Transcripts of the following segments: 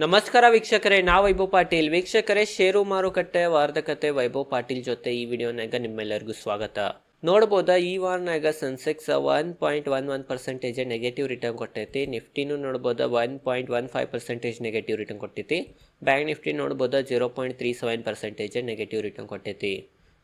ನಮಸ್ಕಾರ ವೀಕ್ಷಕರೇ ನಾ ವೈಭವ್ ಪಾಟೀಲ್. ವೀಕ್ಷಕರೇ ಷೇರು ಮಾರುಕಟ್ಟೆ ವಾರ್ಧಕತೆ ವೈಭವ್ ಪಾಟೀಲ್ ಜೊತೆ ಈ ವಿಡಿಯೋನಾಗ ನಿಮ್ಮೆಲ್ಲರಿಗೂ ಸ್ವಾಗತ. ನೋಡ್ಬೋದಾ, ಈ ವಾರನಾಗ Sensex one point one one percentage negative return ಕೊಟ್ಟೈತಿ. ನಿಫ್ಟಿನೂ ನೋಡ್ಬೋದಾ one point one five percentage negative return ಕೊಟ್ಟೈತಿ. Bank Nifty ನೋಡ್ಬೋದಾ zero point three seven percentage negative return ಕೊಟ್ಟೈತಿ.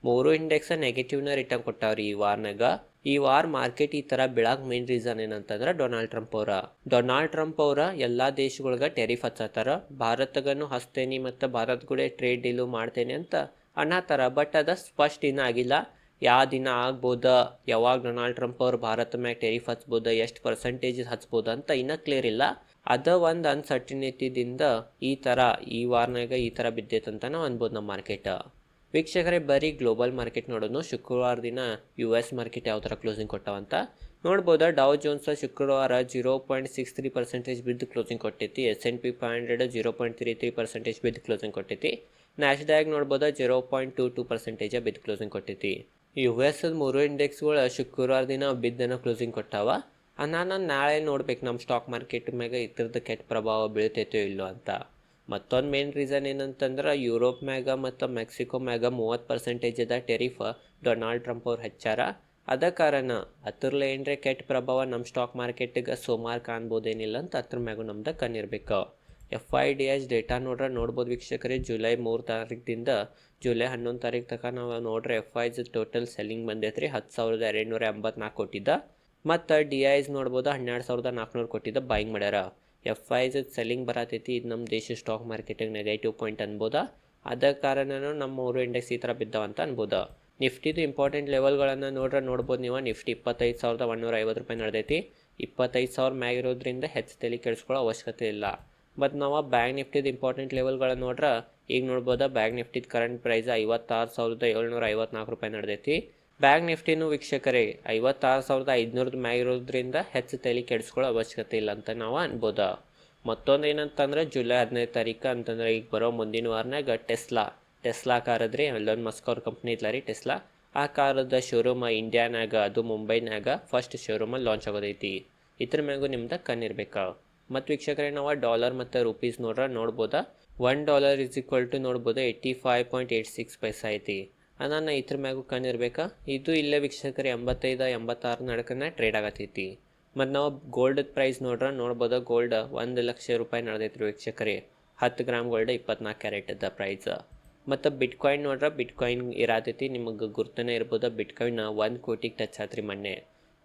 ಮೂರು ಇಂಡೆಕ್ಸ್ ನೆಗೆಟಿವ್ನ ರಿಟರ್ನ್ ಕೊಟ್ಟಾವ್ರಿ ಈ ವಾರನಾಗ. ಈ ವಾರ್ ಮಾರ್ಕೆಟ್ ಈ ತರ ಬೀಳಾಕ್ ಮೇನ್ ರೀಸನ್ ಏನಂತಂದ್ರೆ ಡೊನಾಲ್ಡ್ ಟ್ರಂಪ್ ಅವರ. ಡೊನಾಲ್ಡ್ ಟ್ರಂಪ್ ಅವರ ಎಲ್ಲಾ ದೇಶಗಳ್ಗ ಟೆರಿಫ್ ಹಚ್ಚತ್ತಾರ ಭಾರತಗನು ಹಸ್ತೇನಿ ಮತ್ತು ಭಾರತ ಕೂಡ ಟ್ರೇಡ್ ಡೀಲು ಮಾಡ್ತೇನೆ ಅಂತ ಅನ್ನತ್ತಾರ ಬಟ್ ಅದ ಸ್ಪಷ್ಟ ಇನ್ನ ಆಗಿಲ್ಲ. ಯಾವ ದಿನ ಆಗ್ಬೋದ? ಯಾವಾಗ ಡೊನಾಲ್ಡ್ ಟ್ರಂಪ್ ಅವ್ರು ಭಾರತ ಮ್ಯಾಗ ಟೆರಿಫ್ ಹಚ್ಬೋದ? ಎಷ್ಟು ಪರ್ಸೆಂಟೇಜ್ ಹಚ್ಬೋದ ಅಂತ ಇನ್ನೂ ಕ್ಲಿಯರ್ ಇಲ್ಲ. ಅದ ಒಂದು ಅನ್ಸರ್ಟಿನಿಟಿದಿಂದ ಈ ಥರ ಈ ವಾರ್ನಾಗ ಈ ಥರ ಬಿದ್ದೈತಂತ ನಾವು ಅನ್ಬೋದು ನಮ್ಮ ಮಾರ್ಕೆಟ್. ವೀಕ್ಷಕರೇ, ಬರೀ ಗ್ಲೋಬಲ್ ಮಾರ್ಕೆಟ್ ನೋಡೋದು, ಶುಕ್ರವಾರ ದಿನ ಯು ಎಸ್ ಮಾರ್ಕೆಟ್ ಯಾವ ಥರ ಕ್ಲೋಸಿಂಗ್ ಕೊಟ್ಟವಂತ ನೋಡ್ಬೋದಾ? ಡಾವ್ ಜೋನ್ಸ್ ಶುಕ್ರವಾರ zero point six three percentage ಬಿದ್ದು ಕ್ಲೋಸಿಂಗ್ ಕೊಟ್ಟೈತಿ S and P five hundred zero point three three percentage ಬಿದ್ದು ಕ್ಲೋಸಿಂಗ್ ಕೊಟ್ಟೈತಿ Nasdaq ನೋಡ್ಬೋದಾ? Zero point two two percentage ಬಿದ್ದು ಕ್ಲೋಸಿಂಗ್ ಕೊಟ್ಟೈತಿ ಯು ಎಸ್ ಮೂರು ಇಂಡೆಕ್ಸ್ಗಳು ಶುಕ್ರವಾರ ದಿನ ಬಿದ್ದನ ಕ್ಲೋಸಿಂಗ್ ಕೊಟ್ಟಾವ. ನಾನು ನಾಳೆ ನೋಡ್ಬೇಕು ನಮ್ಮ ಸ್ಟಾಕ್ ಮಾರ್ಕೆಟ್ ಮ್ಯಾಗ ಇದ್ರದ್ದು ಕೆಟ್ಟ ಪ್ರಭಾವ ಬೀಳ್ತೈತೋ ಇಲ್ಲೋ ಅಂತ. ಮತ್ತೊಂದು ಮೇನ್ ರೀಸನ್ ಏನಂತಂದ್ರೆ ಯುರೋಪ್ ಮ್ಯಾಗ ಮತ್ತು ಮೆಕ್ಸಿಕೋ ಮ್ಯಾಗ ಮೂವತ್ತು ಪರ್ಸೆಂಟೇಜ್ ಅದ ಟೆರಿಫ್ ಡೊನಾಲ್ಡ್ ಟ್ರಂಪ್ ಅವ್ರು ಹಚ್ಚಾರ. ಅದ ಕಾರಣ ಅದ್ರಲ್ಲೇ ಏನರೆ ಕೆಟ್ಟ ಪ್ರಭಾವ ನಮ್ಮ ಸ್ಟಾಕ್ ಮಾರ್ಕೆಟಿಗೆ ಸೋಮಾರು ಕಾಣ್ಬೋದೇನಿಲ್ಲ ಅಂತ ಅದ್ರ ಮ್ಯಾಗೂ ನಮ್ದು ಕಣ್ಣಿರ್ಬೇಕು. F I D H data ನೋಡ್ರೆ ನೋಡ್ಬೋದು ವೀಕ್ಷಕರೇ ಜುಲೈ ಮೂರು ತಾರೀಕಿಂದ ಜುಲೈ ಹನ್ನೊಂದು ತಾರೀಕು ತನಕ ನಾವು ನೋಡ್ರೆ ಎಫ್ ಐಸ್ ಟೋಟಲ್ ಸೆಲ್ಲಿಂಗ್ ಬಂದೈತೆ ರೀ ಹತ್ತು ಸಾವಿರದ ಎರಡುನೂರ ಎಂಬತ್ನಾಲ್ಕು ಕೊಟ್ಟಿದ್ದ ಮತ್ತು ಡಿ ಐಸ್ ನೋಡ್ಬೋದು ಹನ್ನೆರಡು ಸಾವಿರದ ನಾಲ್ಕುನೂರು ಕೊಟ್ಟಿದ್ದ ಬಾಯಿಂಗ್ ಮಾಡ್ಯಾರ. ಎಫ್ ಐಸ್ ಸೆಲ್ಲಿಂಗ್ ಬರತೈತಿ. ಇದು ನಮ್ಮ ದೇಶ ಸ್ಟಾಕ್ ಮಾರ್ಕೆಟಿಗೆ ನೆಗೆಟಿವ್ ಪಾಯಿಂಟ್ ಅನ್ಬೋದು. ಅದ ಕಾರಣನೂ ನಮ್ಮ ಮೂರು ಇಂಡೆಕ್ಸ್ ಈ ಥರ ಬಿದ್ದಾವಂತ ಅನ್ಬೋದು. ನಿಫ್ಟಿದು ಇಂಪಾರ್ಟೆಂಟ್ ಲೆವೆಲ್ಗಳನ್ನು ನೋಡ್ರೆ ನೋಡ್ಬೋದು ನೀವು. ನಿಫ್ಟಿ ಇಪ್ಪತ್ತೈದು ಸಾವಿರದ ಒಂದೂರ ಐವತ್ತು ರೂಪಾಯಿ ನಡೆದೈತಿ. ಇಪ್ಪತ್ತೈದು ಸಾವಿರ ಮ್ಯಾಗಿರೋದ್ರಿಂದ ಹೆಚ್ಚು ತಲೆ ಕೆಡಿಸ್ಕೊಳ್ಳೋ ಅವಶ್ಯಕತೆ ಇಲ್ಲ. ಮತ್ತು ನಾವು ಬ್ಯಾಂಕ್ ನಿಫ್ಟಿದು ಇಂಪಾರ್ಟೆಂಟ್ ಲೆವೆಲ್ಗಳನ್ನು ನೋಡ್ರೆ, ಈಗ ನೋಡ್ಬೋದು ಬ್ಯಾಂಕ್ ನಿಫ್ಟಿದ ಕರೆಂಟ್ ಪ್ರೈಸ್ ಐವತ್ತಾರು ಸಾವಿರದ ಏಳ್ನೂರ ಐವತ್ನಾಲ್ಕು ರೂಪಾಯಿ ನಡೆದೈತಿ. ಬ್ಯಾಂಕ್ ನಿಫ್ಟಿನೂ ವೀಕ್ಷಕರೇ, ಐವತ್ತಾರು ಸಾವಿರದ ಐದುನೂರದ ಮ್ಯಾಗ ಇರೋದ್ರಿಂದ ಹೆಚ್ಚು ತಲೆ ಕೆಡಿಸ್ಕೊಳ್ಳೋ ಅವಶ್ಯಕತೆ ಇಲ್ಲ ಅಂತ ನಾವು ಅನ್ಬೋದು. ಮತ್ತೊಂದು ಏನಂತಂದ್ರೆ, ಜುಲೈ ಹದಿನೈದು ತಾರೀಕು ಅಂತಂದ್ರೆ ಈಗ ಬರೋ ಮುಂದಿನ ವಾರನಾಗ ಟೆಸ್ಲಾ. ಟೆಸ್ಲಾ ಕಾರದ್ರಿ ಅಲ್ಲೊಂದು ಮಸ್ಕ್ ಅವ್ರ ಕಂಪ್ನಿ ಇತ್ಲ ರೀ ಟೆಸ್ಲಾ. ಆ ಕಾರದ ಶೋರೂಮ್ ಇಂಡಿಯಾನಾಗ ಅದು ಮುಂಬೈನಾಗ ಫಸ್ಟ್ ಶೋರೂಮಲ್ಲಿ ಲಾಂಚ್ ಆಗೋದೈತಿ. ಇದ್ರ ಮ್ಯಾಗೂ ನಿಮ್ದು ಕಣ್ಣಿರ್ಬೇಕಾ ಮತ್ತು ವೀಕ್ಷಕರೇ, ನಾವು ಡಾಲರ್ ಮತ್ತು ರುಪೀಸ್ ನೋಡ್ರೆ ನೋಡ್ಬೋದ? One dollar is equal to ನೋಡ್ಬೋದು, eighty five point eight six paisa ಐತಿ. ನಾನು ಇದ್ರ ಮ್ಯಾಗೂ ಕಣ್ಣಿರ್ಬೇಕಾ ಇದು ಇಲ್ಲೇ ವೀಕ್ಷಕರು ಎಂಬತ್ತೈದು, ಎಂಬತ್ತಾರು ನಡಕನ್ನ ಟ್ರೇಡ್ ಆಗತೈತಿ. ಮತ್ತು ನಾವು ಗೋಲ್ಡ್ ಪ್ರೈಸ್ ನೋಡ್ರೆ, ನೋಡ್ಬೋದು ಗೋಲ್ಡ್ ಒಂದು ಲಕ್ಷ ರೂಪಾಯಿ ನಡೆದೈತ್ರಿ ವೀಕ್ಷಕರಿ. ಹತ್ತು ಗ್ರಾಮ್ ಗೋಲ್ಡ್ ಇಪ್ಪತ್ನಾಲ್ಕು ಕ್ಯಾರೆಟ್ ಅದ ಪ್ರೈಸ್ ಮತ್ತು ಬಿಟ್ಕಾಯಿನ್ ನೋಡ್ರೆ ಬಿಟ್ಕಾಯಿನ್ ಇರತೈತಿ, ನಿಮಗೆ ಗುರ್ತನೇ ಇರ್ಬೋದು ಬಿಟ್ಕಾಯಿನ್ ಒಂದು ಕೋಟಿಗೆ ಟಚ್ ಆತ್ರಿ ಮೊನ್ನೆ.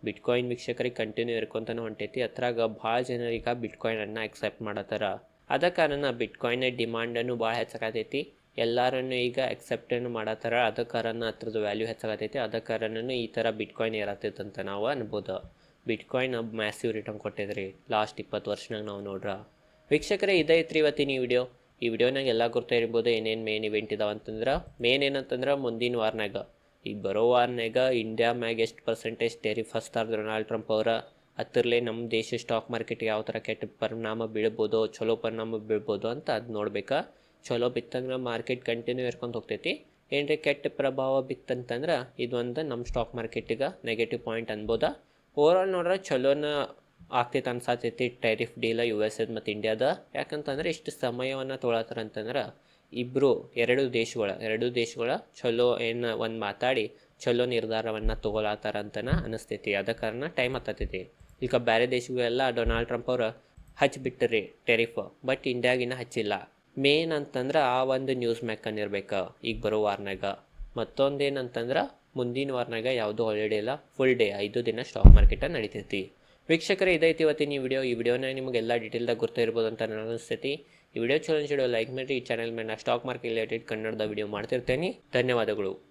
ಬಿಟ್ಕಾಯಿನ್ ವೀಕ್ಷಕರಿಗೆ ಕಂಟಿನ್ಯೂ ಇರ್ಕೊಂತಾನೆ ಹೊಂಟೈತಿ, ಅದ್ರಾಗ ಭಾಳ ಜನರಿಗೆ ಬಿಟ್ಕಾಯಿನನ್ನು ಅಕ್ಸೆಪ್ಟ್ ಮಾಡತ್ತಾರ. ಅದ ಕಾರಣ ಬಿಟ್ಕಾಯಿನ್ ಡಿಮಾಂಡನ್ನು ಭಾಳ ಹೆಚ್ಚಾಗತೈತಿ. ಎಲ್ಲರನ್ನು ಈಗ ಅಕ್ಸೆಪ್ಟನ್ನು ಮಾಡತ್ತಾರ ಅದ ಕಾರಣ ಅದ್ರದ್ದು ವ್ಯಾಲ್ಯೂ ಹೆಚ್ಚಾಗತ್ತೈತಿ ಅದ ಕಾರಣನೂ ಈ ಥರ ಬಿಟ್ಕಾಯಿನ್ ಏರತ್ತೈತಂತ ನಾವು ಅನ್ಬೋದು. ಬಿಟ್ಕಾಯಿನ್ ಮ್ಯಾಸಿವ್ ರಿಟರ್ನ್ ಕೊಟ್ಟಿದ್ರಿ. ಲಾಸ್ಟ್ ಇಪ್ಪತ್ತು ವರ್ಷನಾಗ ನಾವು ನೋಡ್ರ. ವೀಕ್ಷಕರೇ ಇದೈತ್ರಿ ಇವತ್ತಿನ ಈ ವಿಡಿಯೋ ಈ ವಿಡಿಯೋನಾಗ ಎಲ್ಲ ಇರ್ಬೋದು, ಏನೇನು ಮೇನ್ ಇವೆಂಟ್ ಇದಾವೆ ಅಂತಂದ್ರೆ. ಮೇನ್ ಏನಂತಂದ್ರೆ ಮುಂದಿನ ವಾರನಾಗ. ಈಗ ಬರೋ ವಾರನಾಗ ಇಂಡಿಯಾ ಮ್ಯಾಗ ಎಷ್ಟು ಪರ್ಸೆಂಟೇಜ್ ಟೆರಿಫ್ ಹಚ್ತಾರೆ ಡೊನಾಲ್ಡ್ ಟ್ರಂಪ್ ಅವರ? ಹತ್ತಿರಲೇ ನಮ್ಮ ದೇಶ ಸ್ಟಾಕ್ ಮಾರ್ಕೆಟ್ಗೆ ಯಾವ ಥರ ಕೆಟ್ಟ ಪರಿಣಾಮ ಬೀಳ್ಬೋದು ಚಲೋ ಪರಿಣಾಮ ಬೀಳ್ಬೋದು ಅಂತ ಅದು ನೋಡ್ಬೇಕಾ? ಚಲೋ ಬಿತ್ತಂದ್ರೆ ಮಾರ್ಕೆಟ್ ಕಂಟಿನ್ಯೂ ಇರ್ಕೊಂಡು ಹೋಗ್ತೈತಿ. ಏನ್ರಿ ಕೆಟ್ಟ ಪ್ರಭಾವ ಬಿತ್ತಂತಂದ್ರೆ ಇದೊಂದು ನಮ್ಮ ಸ್ಟಾಕ್ ಮಾರ್ಕೆಟಿಗೆ ನೆಗೆಟಿವ್ ಪಾಯಿಂಟ್ ಅನ್ಬೋದ. ಓವರ್ ಆಲ್ ನೋಡ್ರೆ ಚಲೋನ ಆಗ್ತೈತೆ ಅನ್ಸಾತೈತಿ ಟೆರಿಫ್ ಡೀಲ ಯು ಎಸ್ ಎದ್ ಮತ್ತು ಇಂಡಿಯಾದ ಯಾಕಂತಂದ್ರೆ ಇಷ್ಟು ಸಮಯವನ್ನು ತೊಗೊಳತ್ತಾರ ಅಂತಂದ್ರೆ ಇಬ್ಬರು ಎರಡು ದೇಶಗಳ ಎರಡು ದೇಶಗಳ ಚಲೋ ಏನು ಒಂದು ಮಾತಾಡಿ ಚಲೋ ನಿರ್ಧಾರವನ್ನು ತೊಗೊಳತ್ತಾರ ಅಂತನ ಅನಿಸ್ತೈತಿ. ಅದ ಕಾರಣ ಟೈಮ್ ಹತ್ತತೈತಿ. ಈಗ ಬೇರೆ ದೇಶಗಳೆಲ್ಲ ಡೊನಾಲ್ಡ್ ಟ್ರಂಪ್ ಅವ್ರು ಹಚ್ಚಿಬಿಟ್ಟರಿ ಟೆರಿಫ್ ಬಟ್ ಇಂಡಿಯಾಗಿನ ಹಚ್ಚಿಲ್ಲ. ಮೇನ್ ಅಂತಂದ್ರೆ ಆ ಒಂದು ನ್ಯೂಸ್ ಮ್ಯಾಕನ್ ಇರ್ಬೇಕು ಈಗ ಬರೋ ವಾರನಾಗ. ಮತ್ತೊಂದೇನಂತಂದ್ರೆ ಮುಂದಿನ ವಾರನಾಗ ಯಾವುದೂ ಹಾಲಿಡೇ ಇಲ್ಲ ಫುಲ್ ಡೇ ಐದು ದಿನ ಸ್ಟಾಕ್ ಮಾರ್ಕೆಟ ನಡೀತೈತಿ. ವೀಕ್ಷಕರೇ, ಇದೈತಿ ಇವತ್ತಿನ ಈ ವಿಡಿಯೋ ಈ ವಿಡಿಯೋನ ನಿಮಗೆಲ್ಲ ಡೀಟೇಲ್ದಾಗ ಗೊತ್ತಿರ್ಬೋದು ಅಂತ ನನಗೆ ಅನಿಸ್ತೈತಿ. ಈ ವಿಡಿಯೋ ಚಲೋ ಲೈಕ್ ಮಾಡಿರಿ. ಈ ಚಾನಲ್ ಮೇಲೆ ಸ್ಟಾಕ್ ಮಾರ್ಕೆಟ್ ರಿಲೇಟೆಡ್ ಕನ್ನಡದ ವಿಡಿಯೋ ಮಾಡ್ತಿರ್ತೇನೆ. ಧನ್ಯವಾದಗಳು.